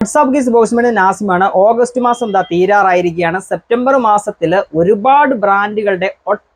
WhatsApp ഗീസ് ബോക്സ്മെന്റ് നാസിമാണ് August മാസം എന്താ തീരാറായിരിക്കുകയാണ്. September മാസത്തിൽ ഒരുപാട് ബ്രാൻഡുകളുടെ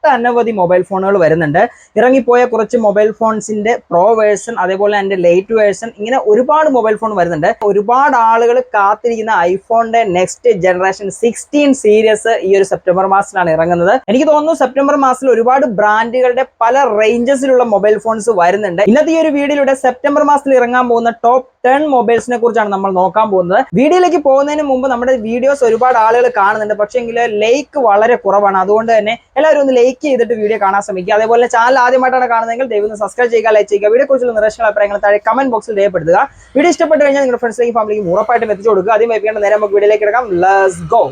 ഒട്ടനവധി മൊബൈൽ ഫോണുകൾ വരുന്നുണ്ട്. ഇറങ്ങിപ്പോയ കുറച്ച് മൊബൈൽ ഫോൺസിന്റെ പ്രോ വേഴ്സൺ അതേപോലെ അതിന്റെ ലേറ്റ് വേഴ്സൺ ഇങ്ങനെ ഒരുപാട് മൊബൈൽ ഫോൺ വരുന്നുണ്ട്. ഒരുപാട് ആളുകൾ കാത്തിരിക്കുന്ന ഐഫോണിന്റെ നെക്സ്റ്റ് ജനറേഷൻ സിക്സ്റ്റീൻ സീരീസ് ഈ ഒരു സെപ്റ്റംബർ മാസത്തിലാണ് ഇറങ്ങുന്നത്. എനിക്ക് തോന്നുന്നു സെപ്റ്റംബർ മാസത്തിൽ ഒരുപാട് ബ്രാൻഡുകളുടെ പല റേഞ്ചസിലുള്ള മൊബൈൽ ഫോൺസ് വരുന്നുണ്ട്. ഇന്നത്തെ ഈ ഒരു വീഡിയോയിലൂടെ സെപ്റ്റംബർ മാസത്തിൽ ഇറങ്ങാൻ പോകുന്ന ടോപ്പ് ടെൻ മൊബൈൽസിനെ കുറിച്ചാണ് നമ്മൾ നോക്കാൻ പോകുന്നത്. വീഡിയോയിലേക്ക് പോകുന്നതിന് മുമ്പ് നമ്മുടെ വീഡിയോസ് ഒരുപാട് ആളുകൾ കാണുന്നുണ്ട്. പക്ഷേ ലൈക്ക് വളരെ കുറവാണ്. അതുകൊണ്ട് തന്നെ എല്ലാവരും ഒന്ന് ലൈക്ക് ചെയ്തിട്ട് വീഡിയോ കാണാൻ ശ്രമിക്കുക. അതേപോലെ ചാനൽ ആദ്യമായിട്ടാണ് കാണുന്നതെങ്കിൽ ദയവ് സബ്സ്ക്രൈബ് ചെയ്യുക ലൈക്ക് ചെയ്യുക വീഡിയോ കുറിച്ചുള്ള നിരക്ഷണ അഭിപ്രായങ്ങൾ താഴെ കമന്റ് ബോക്സിൽ രേഖപ്പെടുത്തുക. വീഡിയോ ഇഷ്ടപ്പെട്ട് കഴിഞ്ഞാൽ നിങ്ങളുടെ ഫ്രണ്ട്സിലേക്ക് ഫാമിലിക്ക് ഉറപ്പായിട്ടും എത്തിച്ചു കൊടുക്കുക. ആദ്യം വൈപ്പിക്കേണ്ട നേരം നമുക്ക് വീഡിയോയിലേക്ക് എടുക്കാം ലെറ്റ്സ് ഗോ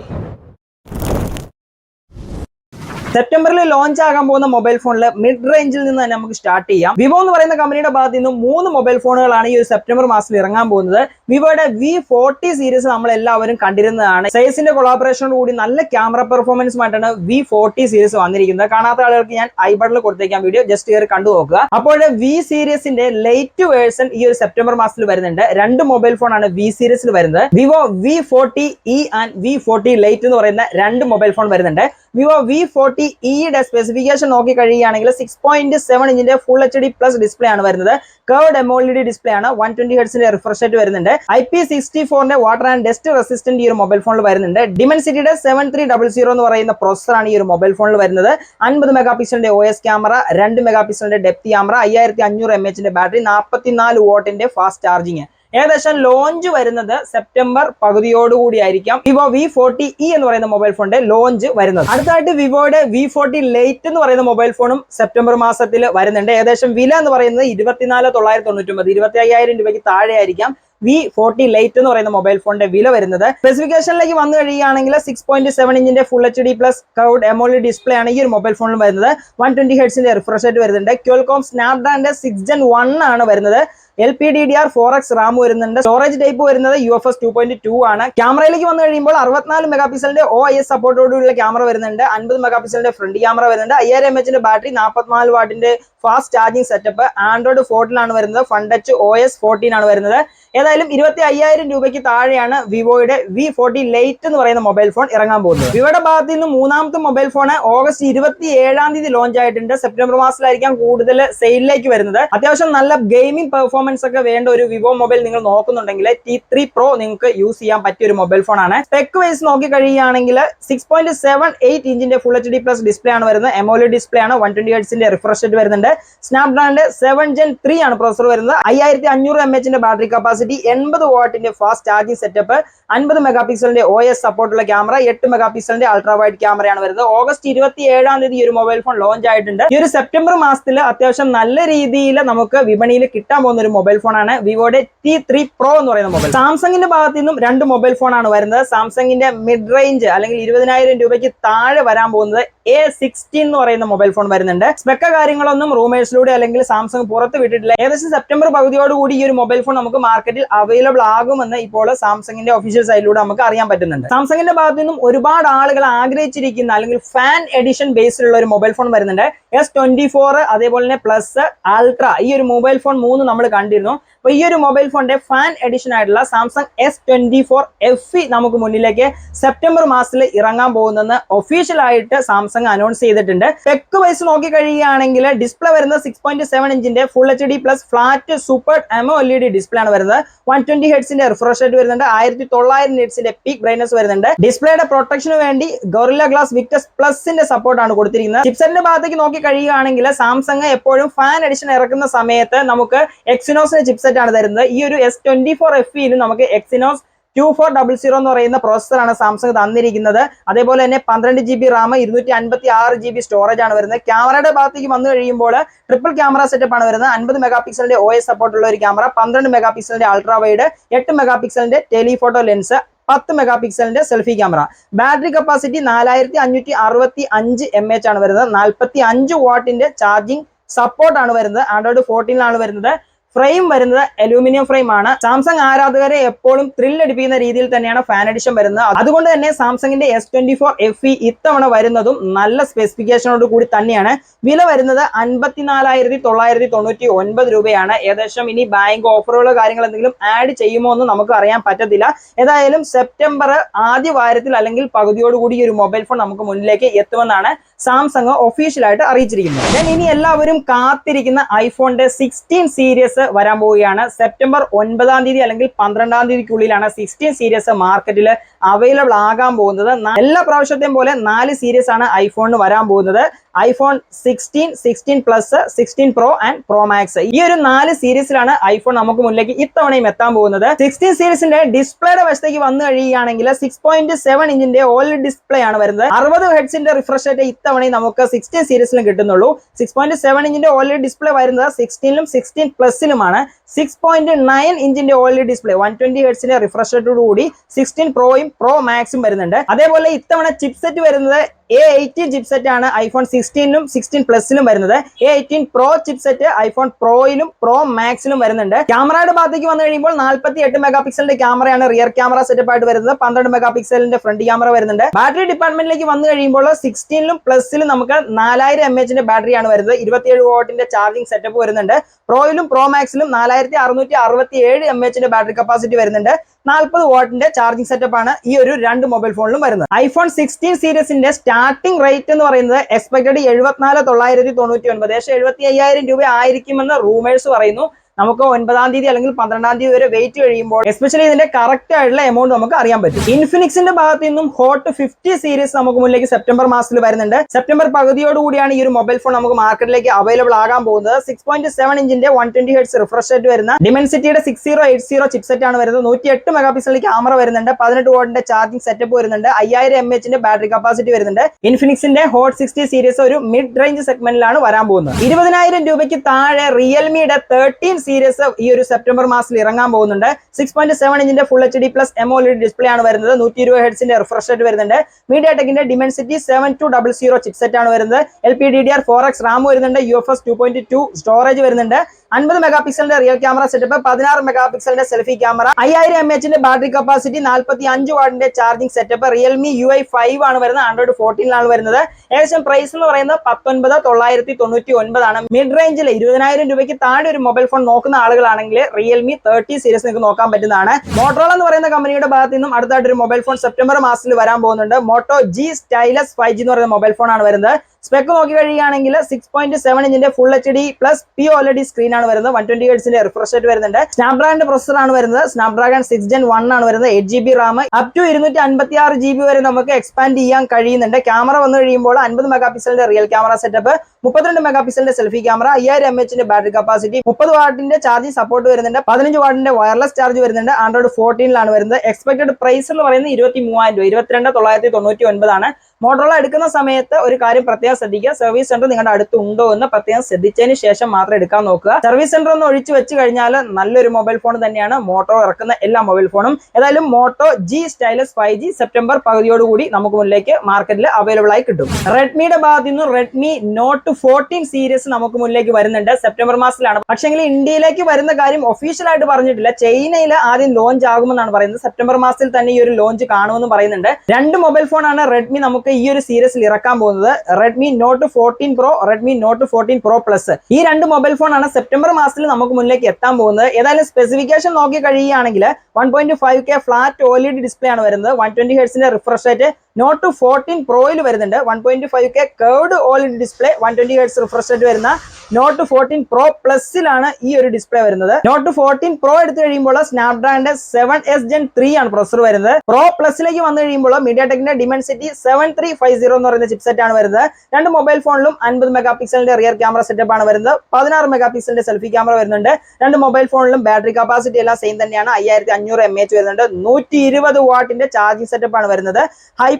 സെപ്റ്റംബറിൽ ലോഞ്ച് ആകാൻ പോകുന്ന മൊബൈൽ ഫോണിൽ മിഡ് റേഞ്ചിൽ നിന്ന് തന്നെ നമുക്ക് സ്റ്റാർട്ട് ചെയ്യാം. വിവോ എന്ന് പറയുന്ന കമ്പനിയുടെ ഭാഗത്ത് നിന്ന് മൂന്ന് മൊബൈൽ ഫോണുകളാണ് ഈ ഒരു സെപ്റ്റംബർ മാസത്തിൽ ഇറങ്ങാൻ പോകുന്നത്. വിവോയുടെ വി ഫോർട്ടി സീരീസ് നമ്മൾ എല്ലാവരും കണ്ടിരുന്നതാണ്. സൈസിന്റെ കൊളാബറേഷനോട് കൂടി നല്ല ക്യാമറ പെർഫോമൻസുമായിട്ടാണ് വി ഫോർട്ടി സീരീസ് വന്നിരിക്കുന്നത്. കാണാത്ത ആളുകൾക്ക് ഞാൻ ഐ കൊടുത്തേക്കാം വീഡിയോ ജസ്റ്റ് കയറി കണ്ടു നോക്കുക. അപ്പോൾ വി സീരീസിന്റെ ലേറ്റ് വേഴ്സൺ ഈ ഒരു സെപ്റ്റംബർ മാസത്തിൽ വരുന്നുണ്ട്. രണ്ട് മൊബൈൽ ഫോണാണ് വി സീരീസിൽ വരുന്നത്. Vivo V forty E and V forty lite എന്ന് പറയുന്ന രണ്ട് മൊബൈൽ ഫോൺ വരുന്നുണ്ട്. വിവോ വി ഫോർട്ടി ഇയുടെ സ്പെസിഫിക്കേഷൻ നോക്കി കഴിയുകയാണെങ്കിൽ six point seven ഇഞ്ചിന്റെ full H D plus display ആണ് വരുന്നത്. കർവ്ഡ് എമോൾഡി ഡിസ്പ്ലേ ആണ്. വൺ ട്വന്റി ഹെഡ്സിന്റെ റിഫ്രഷ് റേറ്റ് വരുന്നുണ്ട്. ഐ പി സിക്സ്റ്റി ഫോറിന്റെ വാട്ടർ ആൻഡ് ഡസ്റ്റ് റെസിസ്റ്റന്റ് ഈ ഒരു മൊബൈൽ ഫോണിൽ വരുന്നുണ്ട്. ഡിമൻസിറ്റിയുടെ സെവൻ ത്രീ ഡബിൾ സീറോ എന്ന് പറയുന്ന പ്രോസസർ ആണ് ഈ ഒരു മൊബൈൽ ഫോണിൽ വരുന്നത്. അൻപത് മെഗാ പിക്സലിന്റെ ഒ എസ് ക്യാമറ രണ്ട് മെഗാ പിക്സലിന്റെ ഡെപ്ത് ക്യാമറ അയ്യായിരത്തി അഞ്ഞൂറ് എം എച്ചിന്റെ ബാറ്ററി നാൽപ്പത്തിനാല് വോട്ടിന്റെ ഫാസ്റ്റ് ചാർജിങ് ഏകദേശം ലോഞ്ച് വരുന്നത് സെപ്റ്റംബർ പകുതിയോടുകൂടി ആയിരിക്കാം വിവോ വി ഫോർട്ടി ഇ എന്ന് പറയുന്ന മൊബൈൽ ഫോണിന്റെ ലോഞ്ച് വരുന്നത്. അടുത്തായിട്ട് വിവോയുടെ വി ഫോർട്ടി ലൈറ്റ് എന്ന് പറയുന്ന മൊബൈൽ ഫോണും സെപ്റ്റംബർ മാസത്തിൽ വരുന്നുണ്ട്. ഏകദേശം വില എന്ന് പറയുന്നത് ഇരുപത്തിനാല് തൊള്ളായിരത്തി തൊണ്ണൂറ്റി ഒമ്പത് ഇരുപത്തി അയ്യായിരം രൂപയ്ക്ക് താഴെ ആയിരിക്കാം വി ഫോർട്ടി ലൈറ്റ് എന്ന് പറയുന്ന മൊബൈൽ ഫോണിന്റെ വില വരുന്നത്. സ്പെസിഫിക്കേഷനിലേക്ക് വന്നു കഴിയുകയാണെങ്കിൽ six point seven ഇഞ്ചിന്റെ full H D plus curved AMOLED display ആണ് ഈ ഒരു മൊബൈൽ ഫോണിൽ വരുന്നത്. വൺ ട്വന്റി ഹെഡ്സിന്റെ റിഫ്രഷ് റേറ്റ് വരുന്നുണ്ട്. ക്യോൽകോം സ്നാപ്ഡ്രാഗന്റെ സിക്സ് ജെൻ വൺ ആണ് വരുന്നത്. L P D D R four X RAM വരുന്നുണ്ട്. സ്റ്റോറേജ് ടൈപ്പ് വരുന്നത് U F S two point two ആണ്. ക്യാമറയിലേക്ക് വന്നു കഴിയുമ്പോൾ അറുപത്തിനാല് മെഗാ പിക്സലിന്റെ ഒ ഐ എസ് സപ്പോർട്ടോടുള്ള ക്യാമറ വരുന്നുണ്ട്. അൻപത് മെഗാ പിക്സലിന്റെ ഫ്രണ്ട് ക്യാമറ വരുന്നുണ്ട്. അയ്യായിരം എം എച്ചിന്റെ ബാറ്ററി നാൽപ്പത്തിനാല് വാട്ടിന്റെ ഫാസ്റ്റ് ചാർജിംഗ് സെറ്റപ്പ് ആൻഡ്രോയിഡ് ഫോർട്ടിലാണ് വരുന്നത്. Fun touch O S fourteen ആണ് വരുന്നത്. ഏതായാലും ഇരുപത്തി അയ്യായിരം രൂപയ്ക്ക് താഴെയാണ് വിവോയുടെ വി ഫോർട്ടി ലൈറ്റ് എന്ന് പറയുന്ന മൊബൈൽ ഫോൺ ഇറങ്ങാൻ പോകുന്നത്. വിവോയുടെ ഭാഗത്ത് നിന്ന് മൂന്നാമത്തെ മൊബൈൽ ഫോൺ ഓഗസ്റ്റ് ഇരുപത്തി ഏഴാം തീയതി ലോഞ്ച് ആയിട്ടുണ്ട്. സെപ്റ്റംബർ മാസത്തിലായിരിക്കാം കൂടുതൽ സെയിലിലേക്ക് വരുന്നത്. അത്യാവശ്യം നല്ല ഗെയിമിംഗ് പെർഫോമൻസ് ഒക്കെ വേണ്ട ഒരു വിവോ മൊബൈൽ നിങ്ങൾ നോക്കുന്നുണ്ടെങ്കിൽ ടി ത്രീ പ്രോ നിങ്ങൾക്ക് യൂസ് ചെയ്യാൻ പറ്റിയ ഒരു മൊബൈൽ ഫോൺ ആണ്. സ്പെക്ക് വൈസ് നോക്കി കഴിയുകയാണെങ്കിൽ six point seven eight ഇഞ്ചിന്റെ full H D plus display ആണ് വരുന്നത്. എമോലി ഡിസ്പ്ലേ ആണ്. വൺ ട്വന്റി എയ്റ്റ്സിന്റെ റിഫ്രഷ് റേറ്റ് വരുന്നുണ്ട്. സ്നാപ്ഡ്രാഗന്റെ സെവൻ ജെൻ ത്രീ ആണ് പ്രോസർ വരുന്നത്. അയ്യായിരത്തി അഞ്ഞൂറ് എം എച്ചിന്റെ ബാറ്ററി കപ്പാസിറ്റി എൺപത് വാട്ടിന്റെ ഫാസ്റ്റ് ചാർജിംഗ് സെറ്റപ്പ് അൻപത് മെഗാ പിക്സലിന്റെ ഒ എസ് സപ്പോർട്ടുള്ള ക്യാമറ എട്ട് മെഗാ പിക്സലിന്റെ അൾട്രാ വൈഡ് ക്യാമറയാണ് വരുന്നത്. ഓഗസ്റ്റ് ഇരുപത്തി ഏഴാം തീയതി ഒരു മൊബൈൽ ഫോൺ ലോഞ്ച് ആയിട്ടുണ്ട്. ഈ ഒരു സെപ്റ്റംബർ മാസത്തിൽ അത്യാവശ്യം നല്ല രീതിയിൽ നമുക്ക് വിപണിയിൽ കിട്ടാൻ പോകുന്ന ഒരു മൊബൈൽ ഫോൺ ആണ്. വിവോയുടെ ടി ത്രീ പ്രോ എന്ന് പറയുന്ന മൊബൈൽ സാംസങ്ങിന്റെ ഭാഗത്ത് നിന്നും രണ്ട് മൊബൈൽ ഫോൺ ആണ് വരുന്നത്. സാംസങ്ങിന്റെ മിഡ് റേഞ്ച് അല്ലെങ്കിൽ ഇരുപതിനായിരം രൂപയ്ക്ക് താഴെ വരാൻ പോകുന്നത് എ സിക്സ്റ്റീൻ എന്ന് പറയുന്ന മൊബൈൽ ഫോൺ വരുന്നുണ്ട്. സ്പെക്ക കാര്യങ്ങളൊന്നും റൂമേഴ്സിലൂടെ അല്ലെങ്കിൽ സാംസങ് പുറത്ത് വിട്ടിട്ടില്ല. ഏകദേശം സെപ്റ്റംബർ പകുതിയോടുകൂടി ഈ ഒരു മൊബൈൽ ഫോൺ നമുക്ക് മാർക്കറ്റിൽ അവൈലബിൾ ആകുമെന്ന് ഇപ്പോൾ സാംസങ്ങിന്റെ ഒഫീഷ്യൽ സൈറ്റിലൂടെ നമുക്ക് അറിയാൻ പറ്റുന്നുണ്ട്. സാംസങ്ങിന്റെ ഭാഗത്ത് നിന്നും ഒരുപാട് ആളുകൾ ആഗ്രഹിച്ചിരിക്കുന്ന അല്ലെങ്കിൽ ഫാൻ എഡിഷൻ ബേസിലുള്ള ഒരു മൊബൈൽ ഫോൺ വരുന്നുണ്ട്. എസ് ട്വന്റി ഫോർ അതേപോലെ തന്നെ പ്ലസ് അൾട്ര ഈ ഒരു മൊബൈൽ ഫോൺ മൂന്ന് നമ്മൾ കണ്ടിരുന്നു. അപ്പൊ ഈ ഒരു മൊബൈൽ ഫോണിന്റെ ഫാൻ എഡിഷൻ ആയിട്ടുള്ള Samsung S twenty four F നമുക്ക് മുന്നിലേക്ക് സെപ്റ്റംബർ മാസത്തിൽ ഇറങ്ങാൻ പോകുന്നെന്ന് ഒഫീഷ്യൽ ആയിട്ട് സാംസങ് അനൗൺസ് ചെയ്തിട്ടുണ്ട്. ടെക് വൈസ് നോക്കി കഴിയുകയാണെങ്കിൽ ഡിസ്പ്ലേ വരുന്നത് six point seven ഇഞ്ചിന്റെ full H D plus flat super AMOLED display ആണ് വരുന്നത്. വൺ ട്വന്റി ഹെഡ്സിന്റെ റിഫ്രഷ് റേറ്റ് വരുന്നുണ്ട്. ആയിരത്തി തൊള്ളായിരം ഹെഡ്സിന്റെ പീക്ക് ബ്രൈറ്റ്നസ് വരുന്നുണ്ട്. ഡിസ്പ്ലേയുടെ പ്രൊട്ടക്ഷന് വേണ്ടി ഗൊറില്ല ഗ്ലാസ് വിക്ടസ് പ്ലസിന്റെ ആണ് കൊടുത്തിരിക്കുന്നത്. ചിപ്സെറ്റിന്റെ ഭാഗത്തേക്ക് നോക്കി കഴിയുകയാണെങ്കിൽ സാംസങ് എപ്പോഴും ഫാൻ എഡിഷൻ ഇറക്കുന്ന സമയത്ത് നമുക്ക് എക്സിനോസിന്റെ ചിപ്സെറ്റ് ആണ് തരുന്നത്. ഈ ഒരു എസ് ട്വന്റി ഫോർ എഫ് ഇന് നമുക്ക് Exynos two four double zero എന്ന് പറയുന്ന പ്രോസസ്സറാണ് സാംസങ് തന്നിരിക്കുന്നത്. അതേപോലെ തന്നെ പന്ത്രണ്ട് ജി ബി റാം ഇരുന്നൂറ്റി അൻപത്തി ആറ് ജി ബി സ്റ്റോറേജ് ആണ് വരുന്നത്. ക്യാമറയുടെ ഭാഗത്തേക്ക് വന്നു കഴിയുമ്പോൾ ട്രിപ്പിൾ ക്യാമറ സെറ്റപ്പ് ആണ് വരുന്നത്. അൻപത് മെഗാ പിക്സലിന്റെ ഒ എസ് സപ്പോർട്ടുള്ള ഒരു ക്യാമറ പന്ത്രണ്ട് മെഗാ പിക്സലിന്റെ അൾട്രാ വൈഡ് എട്ട് മെഗാ പിക്സലിന്റെ ടെലിഫോട്ടോ ലെൻസ് പത്ത് മെഗാ പിക്സലിന്റെ സെൽഫി ക്യാമറ ബാറ്ററി കപ്പാസിറ്റി നാലായിരത്തി അഞ്ഞൂറ്റി അറുപത്തി അഞ്ച് എം എച്ച് ആണ് വരുന്നത്. നാൽപ്പത്തി അഞ്ച് വാട്ടിന്റെ ചാർജിംഗ് സപ്പോർട്ട് ആണ് വരുന്നത്. ആൻഡ്രോയിഡ് ഫോർട്ടീനിലാണ് വരുന്നത്. ഫ്രെയിം വരുന്നത് അലൂമിനിയം ഫ്രെയിം ആണ്. സാംസങ് ആരാധകരെ എപ്പോഴും ത്രില്ലടിപ്പിക്കുന്ന രീതിയിൽ തന്നെയാണ് ഫാൻ എഡിഷൻ വരുന്നത്. അതുകൊണ്ട് തന്നെ സാംസങ്ങിന്റെ S twenty four F E ഇത്തവണ വരുന്നതും നല്ല സ്പെസിഫിക്കേഷനോട് കൂടി തന്നെയാണ്. വില വരുന്നത് അൻപത്തിനാലായിരത്തി തൊള്ളായിരത്തി തൊണ്ണൂറ്റി ഒൻപത് രൂപയാണ്. ഏകദേശം ഇനി ബാങ്ക് ഓഫറുകളോ കാര്യങ്ങൾ എന്തെങ്കിലും ആഡ് ചെയ്യുമോ എന്ന് നമുക്ക് അറിയാൻ പറ്റത്തില്ല. ഏതായാലും സെപ്റ്റംബർ ആദ്യ വാരത്തിൽ അല്ലെങ്കിൽ പകുതിയോടുകൂടി ഈ ഒരു മൊബൈൽ ഫോൺ നമുക്ക് മുന്നിലേക്ക് എത്തുമെന്നാണ് സാംസങ് ഒഫീഷ്യലായിട്ട് അറിയിച്ചിരിക്കുന്നത് ഞാൻ ഇനി എല്ലാവരും കാത്തിരിക്കുന്ന ഐഫോണിന്റെ സിക്സ്റ്റീൻ സീരീസ് വരാൻ പോവുകയാണ്. സെപ്റ്റംബർ ഒൻപതാം തീയതി അല്ലെങ്കിൽ പന്ത്രണ്ടാം തീയതിക്കുള്ളിലാണ് സിക്സ്റ്റീൻ സീരീസ് മാർക്കറ്റിൽ അവൈലബിൾ ആകാൻ പോകുന്നത്. എല്ലാ പ്രാവശ്യത്തെയും പോലെ നാല് സീരീസ് ആണ് ഐഫോണിന് വരാൻ പോകുന്നത്. IPhone sixteen sixteen plus sixteen pro and pro max ഈ ഒരു നാല് സീരീസിലാണ് ഐഫോൺ നമുക്ക് മുന്നിലേക്ക് ഇത്തവണയും എത്താൻ പോകുന്നത്. സിക്സ്റ്റീൻ സീരീസിന്റെ ഡിസ്പ്ലേയുടെ വശത്തേക്ക് വന്നു കഴിയുകയാണെങ്കിൽ സിക്സ് പോയിന്റ് സെവൻ ഇഞ്ചിന്റെ ഓൾഡ് ഡിസ്പ്ലേ ആണ് വരുന്നത്. അറുപത് ഹെഡ്സിന്റെ റിഫ്രഷ് റേറ്റ് ഇത്തവണയും നമുക്ക് സിക്സ്റ്റീൻ സീരീസിലും കിട്ടുന്നുള്ളൂ. സിക്സ് പോയിന്റ് സെവൻ ഇഞ്ചിന്റെ ഓൾഡ് ഡിസ്പ്ലേ വരുന്നത് സിക്സ്റ്റീനിലും സിക്സ്റ്റീൻ പ്ലസിലുമാണ് സിക്സ് പോയിന്റ് നയൻ ഇഞ്ചിന്റെ ഓൾഡ് ഡിസ്പ്ലേ വൺ ട്വന്റി ഹെഡ്സിന്റെ റിഫ്രഷ് റേറ്റോട് കൂടി സിക്സ്റ്റീൻ പ്രോയും പ്രോ മാക്സും വരുന്നുണ്ട്. അതേപോലെ ഇത്തവണ ചിപ്സെറ്റ് വരുന്നത് എ എയ്റ്റീൻ ചിപ്സെറ്റ് ആണ് ഐഫോൺ സിക്സ്റ്റീനിലും സിക്സ്റ്റീൻ പ്ലസിലും വരുന്നത്. A eighteen pro chipset iPhone പ്രോയിലും pro മാക്സിലും വരുന്നുണ്ട്. ക്യാമറയുടെ ഭാഗത്തേക്ക് വന്നു കഴിയുമ്പോൾ നാൽപ്പത്തി എട്ട് മെഗാ പിക്സലിന്റെ ക്യാമറയാണ്. റിയർ ക്യാമറ സെറ്റപ്പ് ആയിട്ട് വരുന്നത്. പന്ത്രണ്ട് മെഗാ പിക്സലിന്റെ ഫ്രണ്ട് ക്യാമറ വരുന്നുണ്ട്. ബാറ്ററി ഡിപ്പാർട്ട്മെന്റിലേക്ക് വന്നു കഴിയുമ്പോൾ സിക്സ്റ്റീനിലും പ്ലസിലും നമുക്ക് നാലായിരം എം എച്ചിന്റെ ബാറ്ററിയാണ് വരുന്നത്. ഇരുപത്തിയേഴ് വോട്ടിന്റെ ചാർജിംഗ് സെറ്റപ്പ് വരുന്നുണ്ട്. പ്രോയിലും പ്രോ മാക്സിലും നാലായിരത്തി അറുന്നൂറ്റി അറുപത്തി ഏഴ് എം എച്ചിന്റെ ബാറ്ററി കപ്പാസിറ്റി വരുന്നുണ്ട്. നാൽപ്പത് വാട്ടിന്റെ ചാർജിംഗ് സെറ്റപ്പ് ആണ് ഈ ഒരു രണ്ട് മൊബൈൽ ഫോണിലും വരുന്നത്. ഐഫോൺ സിക്സ്റ്റീൻ സീരീസിന്റെ സ്റ്റാർട്ടിംഗ് റേറ്റ് എന്ന് പറയുന്നത് എക്സ്പെക്ടഡ് എഴുപത്തിനാല് തൊള്ളായിരത്തി തൊണ്ണൂറ്റി ഒൻപത് ഏകദേശം എഴുപത്തി അയ്യായിരം രൂപ ആയിരിക്കുമെന്ന് റൂമേഴ്സ് പറയുന്നു. നമുക്ക് ഒൻപതാം തീയതി അല്ലെങ്കിൽ പന്ത്രണ്ടാം തീയതി വരെ വെയിറ്റ് കഴിയുമ്പോൾ എസ്പെഷ്യലി ഇതിന്റെ കറക്റ്റ് ആയിട്ടുള്ള എമൗണ്ട് നമുക്ക് അറിയാൻ പറ്റും. ഇൻഫിനിക്സിന്റെ ഭാഗത്ത് നിന്നും ഹോട്ട് ഫിഫ്റ്റി സീരീസ് നമുക്ക് മുന്നിലേക്ക് സെപ്റ്റംബർ മാസത്തിൽ വരുന്നുണ്ട്. സെപ്റ്റംബർ പകുതിയോടുകൂടിയാണ് ഈ ഒരു മൊബൈൽ ഫോൺ നമുക്ക് മാർക്കറ്റിലേക്ക് അവൈലബിൾ ആകാൻ പോകുന്നത്. Six point seven ഇഞ്ചിന്റെ one twenty hertz refresh rate വരുന്ന ഡിമെൻസിറ്റിയുടെ six zero eight zero chipset ആണ് വരുന്നത്. നൂറ്റി എട്ട് മെഗാ ക്യാമറ വരുന്നുണ്ട്. പതിനെട്ട് വോട്ടിന്റെ ചാർജിംഗ് സെറ്റപ്പ് വരുന്നുണ്ട്. അയ്യായിരം എം എച്ചിന്റെ ബാറ്ററി കപ്പാസിറ്റി വരുന്നുണ്ട്. ഇൻഫിനിക്സിന്റെ ഹോട്ട് സിക്സ്റ്റി സീരീസ് ഒരു മിഡ് റേഞ്ച് സെഗ്മെന്റിലാണ് വരാൻ പോകുന്നത്. ഇരുപതിനായിരം രൂപയ്ക്ക് താഴെ റിയൽമിയുടെ തേർട്ടീൻ സീരീസ് ഈ ഒരു സെപ്റ്റംബർ മാസത്തിൽ ഇറങ്ങാൻ പോകുന്നുണ്ട്. Six point seven ഇഞ്ചിന്റെ full H D plus AMOLED display ആണ് വരുന്നത്. നൂറ്റി ഇരുപത് ഹെഡ്സിന്റെ റിഫ്രഷ് റേറ്റ് വരുന്നുണ്ട് media ടെക്കിന്റെ Dimensity seven two double zero chipset ആണ് വരുന്നത്. L P D D R four X RAM വരുന്നുണ്ട്. U F S two point two storage വരുന്നുണ്ട്. അൻപത് മെഗാ പിക്സലിന്റെ റിയൽ ക്യാമറ സെറ്റപ്പ് പതിനാറ് മെഗാ പിക്സലിന്റെ സെൽഫി ക്യാമറ അയ്യായിരം എം എച്ചിന്റെ ബാറ്ററി കപ്പാസിറ്റി നാൽപ്പത്തി അഞ്ച് വാട്ടിന്റെ charging setup Realme U I five ആണ് വരുന്നത് ആൻഡ്രോയിഡ് ഫോർട്ടീനിലാണ് വരുന്നത്. ഏകദേശം പ്രൈസ് എന്ന് പറയുന്നത് പത്തൊൻപത് തൊള്ളായിരത്തി തൊണ്ണൂറ്റി ഒൻപതാണ് മിഡ് റേഞ്ചിൽ ഇരുപതിനായിരം രൂപയ്ക്ക് താഴെ ഒരു മൊബൈൽ ഫോൺ നോക്കുന്ന ആളുകളാണെങ്കിൽ റിയൽമി തേർട്ടി സീരീസ് നിങ്ങൾക്ക് നോക്കാൻ പറ്റുന്നതാണ്. മോട്ടോറോള എന്ന് പറയുന്ന കമ്പനിയുടെ ഭാഗത്ത് നിന്നും അടുത്തായിട്ട് ഒരു മൊബൈൽ ഫോൺ സെപ്റ്റംബർ മാസത്തിൽ വരാൻ പോകുന്നുണ്ട്. Moto G stylus five G എന്ന് പറയുന്ന മൊബൈൽ ഫോൺ ആണ് വരുന്നത്. സ്പെക്ക് നോക്കി കഴിയുകയാണെങ്കിൽ six point seven ഇഞ്ചിന്റെ full H D plus P already screen ആണ് വരുന്നത്. വൺ ട്വന്റി ഹെഡ്സിന്റെ റിഫ്രഷ് റേറ്റ് വരുന്നുണ്ട്. സ്നാപ്ഡ്രാഗൺ പ്രൊസസർ ആണ് വരുന്നത്. സ്നാപ്ഡ്രാഗൺ സിക്സ് ജെൻ വൺ ആണ് വരുന്നത്. Eight G B RAM up to ഇരുന്നൂറ്റി അൻപത്തി ആറ് ജി ബി വരെ നമുക്ക് എക്സ്പാൻഡ് ചെയ്യാൻ കഴിയുന്നുണ്ട്. ക്യാമറ വന്നു കഴിയുമ്പോൾ അൻപത് മെഗാ പിക്സലിന്റെ റിയൽ ക്യാമറ സെറ്റപ്പ് മുപ്പത്തിരണ്ട് മെഗാ പിക്സലിന്റെ സെൽഫി ക്യാമറ അയ്യായിരം എം എച്ചിന്റെ ബാറ്ററി കപ്പാസിറ്റി മുപ്പത് വാട്ടിന്റെ ചാർജിംഗ് സപ്പോർട്ട് വരുന്നുണ്ട്. പതിനഞ്ച് വാട്ടിന്റെ വയർലെസ് ചാർജ് വരുന്നുണ്ട്. ആൻഡ്രോയിഡ് ഫോർട്ടീനിലാണ് വരുന്നത്. എക്സ്പെക്ടഡ് പ്രൈസ് എന്ന് പറയുന്നത് ഇരുപത്തി മൂവായിരം രൂപ ഇരുപത്തിരണ്ട് തൊള്ളായിരത്തി തൊണ്ണൂറ്റി ഒൻപതാണ് മോട്ടോറോള എടുക്കുന്ന സമയത്ത് ഒരു കാര്യം പ്രത്യേകം ശ്രദ്ധിക്കുക. സർവീസ് സെന്റർ നിങ്ങളുടെ അടുത്ത് ഉണ്ടോ എന്ന് പ്രത്യേകം ശ്രദ്ധിച്ചതിന് ശേഷം മാത്രം എടുക്കാൻ നോക്കുക. സർവീസ് സെന്റർ ഒന്ന് ഒഴിച്ചു വെച്ച് കഴിഞ്ഞാൽ നല്ലൊരു മൊബൈൽ ഫോൺ തന്നെയാണ്. മോട്ടോ ഇറക്കുന്ന എല്ലാ മൊബൈൽ ഫോണും ഏതായാലും Moto G stylus five G September പകുതിയോടുകൂടി നമുക്ക് മുന്നിലേക്ക് മാർക്കറ്റിൽ അവൈലബിൾ ആയി കിട്ടും. റെഡ്മിയുടെ ഭാഗത്ത് നിന്ന് റെഡ്മി നോട്ട് ഫോർട്ടീൻ സീരീസ് നമുക്ക് മുന്നിലേക്ക് വരുന്നുണ്ട്. സെപ്റ്റംബർ മാസത്തിലാണ്. പക്ഷെങ്കിൽ ഇന്ത്യയിലേക്ക് വരുന്ന കാര്യം ഒഫീഷ്യൽ ആയിട്ട് പറഞ്ഞിട്ടില്ല. ചൈനയിൽ ആദ്യം ലോഞ്ച് ആകുമെന്നാണ് പറയുന്നത്. സെപ്റ്റംബർ മാസത്തിൽ തന്നെ ഈ ഒരു ലോഞ്ച് കാണുമെന്ന് പറയുന്നുണ്ട്. രണ്ട് മൊബൈൽ ഫോണാണ് റെഡ്മി നമുക്ക് ഈ ഒരു സീരീസിൽ ഇറക്കാൻ പോകുന്നത് Redmi note fourteen pro Redmi note fourteen pro plus ഈ രണ്ട് മൊബൈൽ ഫോൺ ആണ് സെപ്റ്റംബർ മാസത്തിൽ നമുക്ക് മുന്നിലേക്ക് എത്താൻ പോകുന്നത്. ഏതായാലും സ്പെസിഫിക്കേഷൻ നോക്കി കഴിയുകയാണെങ്കിൽ one point five K flat OLED display ആണ് വരുന്നത്. വൺ ട്വന്റി ഹെഡ്സിന്റെ റിഫ്രഷ് റേറ്റ് നോട്ട് ഫോർട്ടീൻ പ്രോയിൽ വരുന്നുണ്ട്. One point five K curved in display one twenty hertz refresh rate വരുന്ന നോട്ട് ഫോർട്ടീൻ പ്രോ പ്ലസിലാണ് ഈ ഒരു ഡിസ്പ്ലേ വരുന്നത്. നോട്ട് ഫോർട്ടീൻ പ്രോ എടുത്തു കഴിയുമ്പോൾ സ്നാപ്ഡ്രാഗന്റെ സെവൻ എസ് ജെൻ ത്രീ ആണ് പ്രൊസസർ വരുന്നത്. പ്രോ പ്ലസിലേക്ക് വന്നു കഴിയുമ്പോൾ മീഡിയ ടെക്കിന്റെ Dimensity seven three five zero എന്ന് പറയുന്ന ചിപ്സെറ്റ് ആണ് വരുന്നത്. രണ്ട് മൊബൈൽ ഫോണിലും അൻപത് മെഗാ പിക്സലിന്റെ റിയർ ക്യാമറ സെറ്റപ്പ് ആണ് വരുന്നത്. പതിനാറ് മെഗാ പിക്സലിന്റെ സെൽഫി ക്യാമറ വരുന്നുണ്ട്. രണ്ട് മൊബൈൽ ഫോണിലും ബാറ്ററി കപ്പാസിറ്റി എല്ലാം സെയിം തന്നെയാണ്. അയ്യായിരത്തി അഞ്ഞൂറ് എം എച്ച് വരുന്നുണ്ട്. നൂറ്റി ഇരുപത് വാട്ടിന്റെ ചാർജിംഗ് സെറ്റപ്പ് ആണ് വരുന്നത്.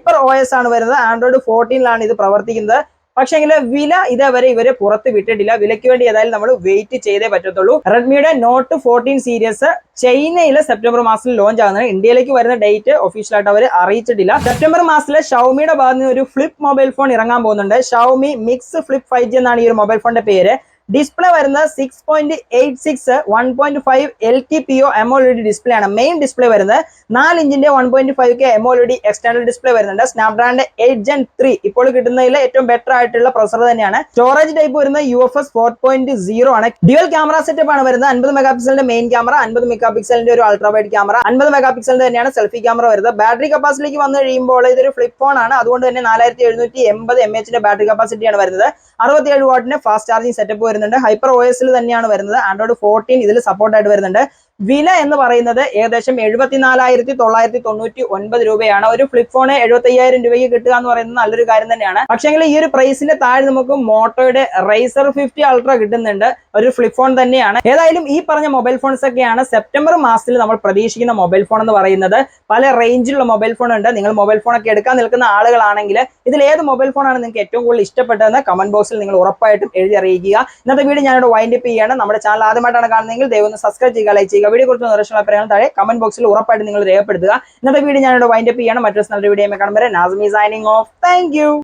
ഹൈപ്പർ ഒ എസ് ആണ് വരുന്നത്. ആൻഡ്രോയിഡ് ഫോർട്ടീനിലാണ് ഇത് പ്രവർത്തിക്കുന്നത്. പക്ഷേങ്കിൽ വില ഇതേവരെ ഇവർ പുറത്ത് വിട്ടിട്ടില്ല. വിലയ്ക്ക് വേണ്ടി ഏതായാലും നമ്മൾ വെയിറ്റ് ചെയ്തേ പറ്റത്തുള്ളൂ. റെഡ്മിയുടെ നോട്ട് ഫോർട്ടീൻ സീരീസ് ചൈനയിൽ സെപ്റ്റംബർ മാസത്തിൽ ലോഞ്ച് ആകുന്നത് ഇന്ത്യയിലേക്ക് വരുന്ന ഡേറ്റ് ഒഫീഷ്യലായിട്ട് അവർ അറിയിച്ചിട്ടില്ല. സെപ്റ്റംബർ മാസത്തിൽ ഷൗമിയുടെ ഭാഗത്ത് നിന്ന് ഒരു ഫ്ലിപ്പ് മൊബൈൽ ഫോൺ ഇറങ്ങാൻ പോകുന്നുണ്ട്. Xiaomi mix flip five G എന്നാണ് ഈ ഒരു മൊബൈൽ ഫോണിന്റെ പേര്. ഡിസ്പ്ലേ വരുന്നത് six point eight six one point five L T P O AMOLED display ആണ്. മെയിൻ ഡിസ്പ്ലേ വരുന്നത് നാല് ഇഞ്ചിന്റെ one point five K AMOLED external display വരുന്നുണ്ട്. സ്നാപ്ഡ്രാഗന്റെ എയ്റ്റ് ജെൻ ത്രീ ഇപ്പോൾ കിട്ടുന്നതിൽ ഏറ്റവും ബെറ്റർ ആയിട്ടുള്ള പ്രൊസർ തന്നെയാണ്. സ്റ്റോറേജ് ടൈപ്പ് വരുന്നത് U F S four point zero ആണ്. ഡ്യുവൽ ക്യാമറ സെറ്റപ്പ് ആണ് വരുന്നത്. അൻപത് മെഗാ പിക്സലിന്റെ മെയിൻ ക്യാമറ അൻപത് മെഗാ പിക്സലിന്റെ ഒരു അൾട്രാ വൈഡ് ക്യാമറ അൻപത് മെഗാ പിക്സലിന്റെ തന്നെയാണ് സെൽഫി ക്യാമറ വരുന്നത്. ബാറ്ററി കപ്പാസിറ്റിക്ക് വന്നു കഴിയുമ്പോൾ ഇതൊരു ഫ്ലിപ്പ് ഫോൺ ആണ്. അതുകൊണ്ട് തന്നെ നാലായിരത്തി എഴുന്നൂറ്റി എൺപത് എം എച്ചിന്റെ ബാറ്ററി കപ്പാസിറ്റിയാണ് വരുന്നത്. അറുപത്തിയേഴ് വാട്ടിന്റെ ഫാസ്റ്റ് ചാർജിംഗ് സെറ്റപ്പ് വരുന്നുണ്ട്. ഹൈപ്പർ ഒ എസിൽ തന്നെയാണ് വരുന്നത്. ആൻഡ്രോയിഡ് ഫോർട്ടീൻ ഇതിൽ സപ്പോർട്ട് ആയിട്ട് വരുന്നുണ്ട്. വില എന്ന് പറയുന്നത് ഏകദേശം എഴുപത്തിനാലായിരത്തി തൊള്ളായിരത്തി തൊണ്ണൂറ്റി ഒൻപത് രൂപയാണ്. ഒരു ഫ്ലിപ്പ് ഫോൺ എഴുപത്തി അയ്യായിരം രൂപയ്ക്ക് കിട്ടുക എന്ന് പറയുന്നത് നല്ലൊരു കാര്യം തന്നെയാണ്. പക്ഷേങ്കിൽ ഈ ഒരു പ്രൈസിന്റെ താഴെ നമുക്ക് മോട്ടോയുടെ റൈസർ ഫിഫ്റ്റി അൾട്ര കിട്ടുന്നുണ്ട്. ഒരു ഫ്ലിപ്പ് ഫോൺ തന്നെയാണ്. ഏതായാലും ഈ പറഞ്ഞ മൊബൈൽ ഫോൺസ് ഒക്കെയാണ് സെപ്റ്റംബർ മാസത്തിൽ നമ്മൾ പ്രതീക്ഷിക്കുന്ന മൊബൈൽ ഫോൺ എന്ന് പറയുന്നത്. പല റേഞ്ചിലുള്ള മൊബൈൽ ഫോൺ ഉണ്ട്. നിങ്ങൾ മൊബൈൽ ഫോൺ ഒക്കെ എടുക്കാൻ നിൽക്കുന്ന ആളുകളാണെങ്കിൽ ഇതിൽ ഏത് മൊബൈൽ ഫോണാണ് നിങ്ങൾക്ക് ഏറ്റവും കൂടുതൽ ഇഷ്ടപ്പെട്ടതെന്ന് കമന്റ് ബോക്സിൽ നിങ്ങൾ ഉറപ്പായിട്ടും എഴുതി അറിയിക്കുക. ഇന്നത്തെ വീഡിയോ ഞാനിവിടെ വൈൻഡപ്പ് ചെയ്യാണ് നമ്മുടെ ചാനൽ ആദ്യമായിട്ടാണ് കാണുന്നതെങ്കിൽ ദയവൊന്ന് സബ്സ്ക്രൈബ് ചെയ്യുക ലൈക്ക് ചെയ്യുക വീഡിയോ കുറിച്ച് നിർദ്ദേശങ്ങൾ അഭിപ്രായം താഴെ കമന്റ് ബോക്സിൽ ഉറപ്പായിട്ട് നിങ്ങൾ രേഖപ്പെടുത്തുക. ഇന്നത്തെ വീഡിയോ ഞാനിവിടെ വൈൻഡപ്പ് ചെയ്യണം. മറ്റൊരു നല്ലൊരു വീഡിയോ കാണുമ്പോൾ നാസ്മി സൈനിങ് ഓഫ് താങ്ക്